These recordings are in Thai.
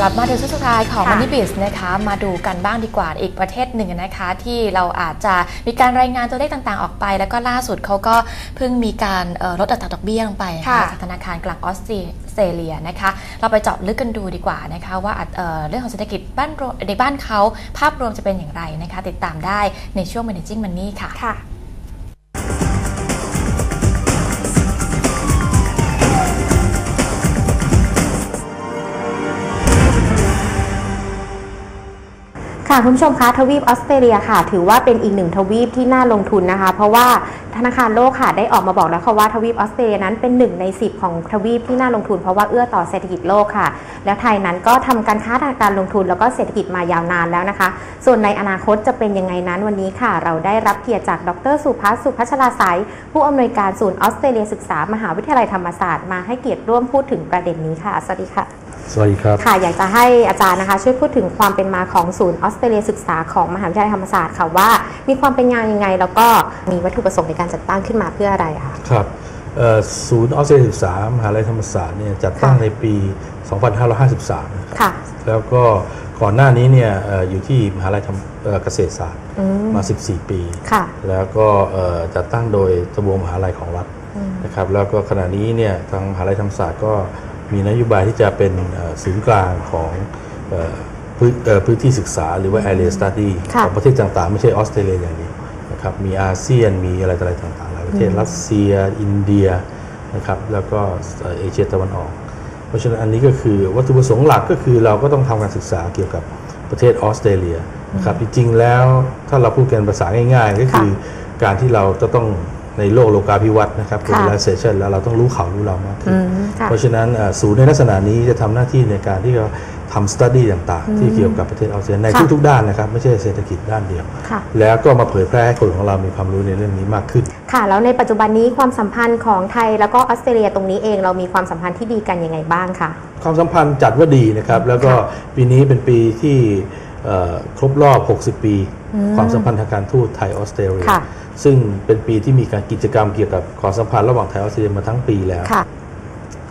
กลับมาถึงช่วงสุดท้ายของค่ะ Money Biz นะคะมาดูกันบ้างดีกว่าอีกประเทศหนึ่งนะคะ ที่เราอาจจะมีการรายงานตัวเลขต่างๆ ออกไป แล้วก็ล่าสุดเขาก็เพิ่งมีการเอ่อลดอัตราดอกเบี้ยลงไปนะคะค่ะจากธนาคารกลางออสเตรเลียนะคะเราไปเจาะลึกกันดูดีกว่านะคะว่าอัตเอ่อเรื่องของเศรษฐกิจบ้านเราในบ้านเขาภาพรวมจะเป็นอย่างไรนะคะ ติดตามได้ในช่วง Managing Money ค่ะ ค่ะคุณผู้ชมคะทวีปออสเตรเลียค่ะ ถือว่าเป็นอีกหนึ่งทวีปที่น่าลงทุนนะคะ เพราะว่าธนาคารโลกค่ะได้ออกมาบอกแล้วค่ะว่าทวีปออสเตรเลียนั้นเป็นหนึ่งใน 10 ของทวีปที่น่าลงทุน เพราะว่าเอื้อต่อเศรษฐกิจโลกค่ะ แล้วไทยนั้นก็ทำการค้าทางการลงทุนแล้วก็เศรษฐกิจมายาวนานแล้วนะคะ ส่วนในอนาคตจะเป็นยังไงนั้นวันนี้ค่ะ เราได้รับเกียรติจากดรสุภัสสุพัชราไสยผู้อำนวยการศูนย์ออสเตรเลียศึกษามหาวิทยาลัยธรรมศาสตร์มาให้เกียรติร่วมพูดถึงประเด็นนี้ค่ะสวัสดีค่ะ สวัสดีครับค่ะอยากจะให้อาจารย์นะคะ ช่วยพูดถึงความเป็นมาของศูนย์ออสเตรเลียศึกษาของมหาวิทยาลัยธรรมศาสตร์ค่ะว่ามีความเป็นมายังไง แล้วก็มีวัตถุประสงค์ในการจัดตั้งขึ้นมาเพื่ออะไรอะคะครับเอ่อศูนย์ออสเตรเลียศึกษามหาลัยธรรมศาสตร์เนี่ยจัดตั้งค่ะในปี 2553นะครับค่ะแล้วก็ก่อนหน้านี้เนี่ยเอ่ออยู่ที่มหาลัยธรรมเอ่อเกษตรศาสตร์อืมมา 14 ปีค่ะแล้วก็เอ่อจัดตั้งโดยทบวงมหาลัยของรัฐอืมนะครับแล้วก็ขณะนี้เนี่ยทางมหาลัยธรรมศาสตร์ก็ มีนโยบายที่จะเป็นเอ่อศูนย์กลางของเอ่อพื้นเอ่อพื้นที่ศึกษาหรือว่า area study ค่ะของประเทศต่างๆ ไม่ใช่ออสเตรเลียอย่างเดียวนะครับมีอาเซียนมีอะไรต่ออะไรต่างๆหลายประเทศรัสเซีย อินเดียนะครับแล้วก็เอ่อเอเชียตะวันออก เพราะฉะนั้นอันนี้ก็คือวัตถุประสงค์หลักก็คือเราก็ต้องทำการศึกษาเกี่ยวกับประเทศออสเตรเลียนะครับจริงๆแล้วถ้าเราพูดกันภาษาง่าย ๆ ก็คือการที่เราจะต้อง ในโลกโลกาภิวัตน์นะครับค่ะ globalization แล้วเราต้องรู้เขารู้เรามากขึ้อืนมค่ะเพราะฉะนั้นเอ่อศูนย์ในลักษณะนี้จะทำหน้าที่ในการที่เราทำ study ต่างๆ ที่เกี่ยวกับประเทศออสเตรเลียในค่ะทุกๆด้านนะครับ ไม่ใช่เศรษฐกิจด้านเดียวค่ะแล้วก็มาเผยแพร่ให้คนของเรามีความรู้ในเรื่องนี้มากขึ้น ค่ะ แล้วในปัจจุบันนี้ความสัมพันธ์ของไทยแล้วก็ออสเตรเลียตรงนี้เองเรามีความสัมพันธ์ที่ดีกันยังไงบ้างคะความสัมพันธ์จัดว่าดีนะครับแล้วก็ค่ะปีนี้เป็นปีที่เอ่อครบรอบ 60 ปีอืมความสัมพันธ์ทางการทูตไทยออสเตรเลียค่ะ ซึ่งเป็นปีที่มีการกิจกรรมเกี่ยวกับความสัมพันธ์ระหว่างไทยออสเตรเลียมาทั้งปีแล้วค่ะ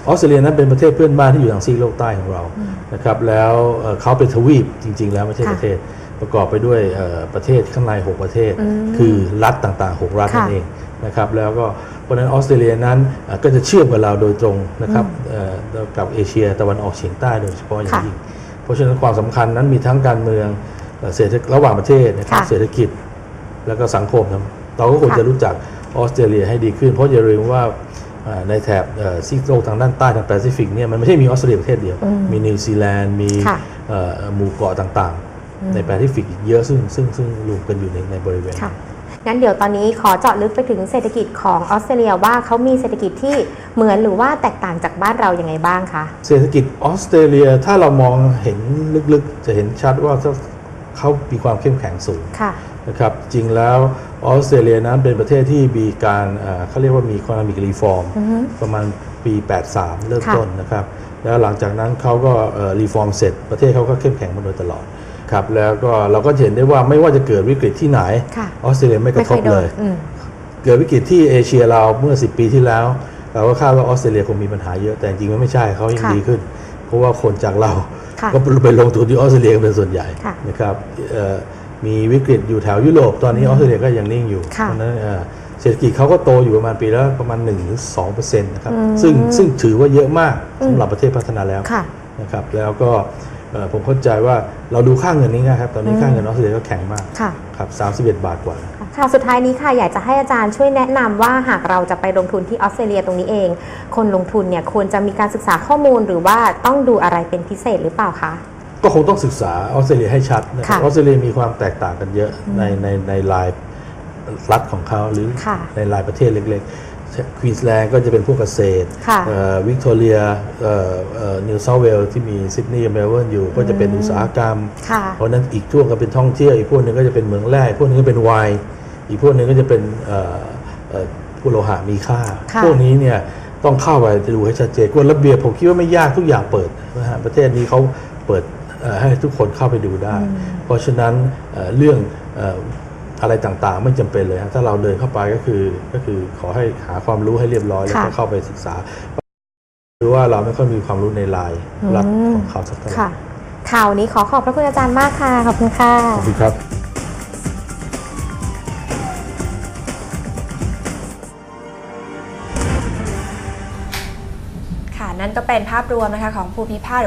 ออสเตรเลียนั้นเป็นประเทศเพื่อนบ้านที่อยู่ทางซีกโลกใต้ของเรานะครับแล้วเอ่อเขาเป็นทวีปจริง ๆ แล้วไม่ใช่ค่ะประเทศประกอบไปด้วยเอ่อประเทศข้างใน 6 ประเทศอืมคือรัฐต่างๆ 6 รัฐค่ะนั่นเองนะครับแล้วก็เพราะฉะนั้นออสเตรเลียนั้นเอ่อก็จะเชื่อมกับเราโดยตรงนะครับเอ่อกับเอเชียตะวันออกเฉียงใต้โดยเฉพาะอย่างค่ะยิ่งเพราะฉะนั้นความสำคัญนั้นมีทั้งการเมืองเอ่อเศรษฐระหว่างประเทศนะครับค่ะเศรษฐกิจแล้วก็สังคมนะ เราก็ควรค่ะจะรู้จักออสเตรเลียให้ดีขึ้น เพราะอย่าลืมว่าเอ่อในแถบเอ่อซีกโลกทางด้านใต้ทางแปซิฟิกเนี่ยมันไม่ใช่มีออสเตรเลียประเทศเดียวอืมมีนิวซีแลนด์มีค่ะเอ่อหมู่เกาะต่างๆ ในแปซิฟิกอีกเยอะซึ่งซึ่งซึ่งรวมกันอยู่ในในบริเวณค่ะงั้นเดี๋ยวตอนนี้ขอเจาะลึกไปถึงเศรษฐกิจของออสเตรเลียว่าเขามีเศรษฐกิจที่เหมือนหรือว่าแตกต่างจากบ้านเรายังไงบ้างคะเศรษฐกิจออสเตรเลียถ้าเรามองเห็นลึกๆ จะเห็นชัดว่าเขามีความเข้มแข็งสูงค่ะนะครับจริงแล้ว ออสเตรเลียนั้นเป็นประเทศที่มีการเอ่อเขาเรียกว่ามี economic reform อือฮึประมาณปี 83 เริ่มค่ะต้นนะครับ แล้วหลังจากนั้นเขาก็รีฟอร์มเสร็จ ประเทศเขาก็เข้มแข็งมาโดยตลอดครับแล้วก็เราก็จะเห็นได้ว่าไม่ว่าจะเกิดวิกฤตที่ไหนค่ะออสเตรเลียไม่กระทบโดเลนยอืมเกิดวิกฤตที่เอเชียเราเมื่อ 10 ปีที่แล้ว เราก็คาดว่าออสเตรเลียคงมีปัญหาเยอะแต่จริงๆมันไม่ใช่เขายังค่ะดีขึ้น เพราะว่าคนจากเราค่ะก็ไปลงทุนที่ออสเตรเลียกันเป็นส่วนใหญ่ค่ะนะครับเอ่อ มีวิกฤตอยู่แถวยุโรปตอนนี้ออสเตรเลียก็ยังนิ่งอยู่ค่ะเพราะฉะนั้นเอ่อเศรษฐกิจเขาก็โตอยู่ประมาณปีละประมาณ1หรือ2เปอร์เซ็นต์นะครับอืมซึ่งซึ่งถือว่าเยอะมากอืมสำหรับประเทศพัฒนาแล้วค่ะนะครับแล้วก็เอ่อผมเข้าใจว่าเราดูค่าเงินนี้ง่ายครับ ตอนนี้อืมค่าเงินออสเตรเลียก็แข็งมากค่ะครับ31บาทกว่า ค่ะ สุดท้ายนี้ค่ะ อยากจะให้อาจารย์ช่วยแนะนำว่าหากเราจะไปลงทุนที่ออสเตรเลียตรงนี้เอง คนลงทุนเนี่ยควรจะมีการศึกษาข้อมูลหรือว่าต้องดูอะไรเป็นพิเศษหรือเปล่าคะ ก็คงต้องศึกษาออสเตรเลียให้ชัดนะครับค่ะออสเตรเลียมีความแตกต่างกันเยอะในในในรายรัฐของเขาหรือค่ะในรายประเทศเล็กๆควีนสแลนด์ก็จะเป็นพวกเกษตรค่ะวิกตอเรียนิวเซาเวลที่มีซิดนีย์เมลเบิร์นอยู่ ก็จะเป็นอุตสาหกรรมค่ะเพราะฉะนั้นอีกช่วงก็เป็นท่องเที่ยว อีกพวกหนึงก็จะเป็นเมืองแร่อีกพวกหนึงก็เป็นไวน์อีกพวกหนึงก็จะเป็นเอ่อเอ่อพวกโลหะมีค่าค่ะพวกนี้เนี่ยต้องเข้าไปดูให้ชัดเจนกฎระเบียบผมคิดว่าไม่ยากทุกอย่างเปิดนะฮะประเทศนี้เขาเปิดเอ่อ ให้ทุกคนเข้าไปดูได้ เพราะฉะนั้นเอ่อเรื่องเอ่ออะไรต่างๆ ไม่จำเป็นเลยฮะถ้าเราเดินเข้าไปก็คือก็คือขอให้หาความรู้ให้เรียบร้อยแล้วก็ค่ะเข้าไปศึกษาหรือว่าเราไม่ค่อยมีความรู้ในรายรัฐอืมของเขาสักเท่าไหร่ค่ะข่าวนี้ขอขอบพระคุณอาจารย์มากค่ะ ขอบคุณค่ะ ขอบคุณครับ ค่ะ นั่นก็เป็นภาพรวมนะคะของภูมิภาคหรือว่า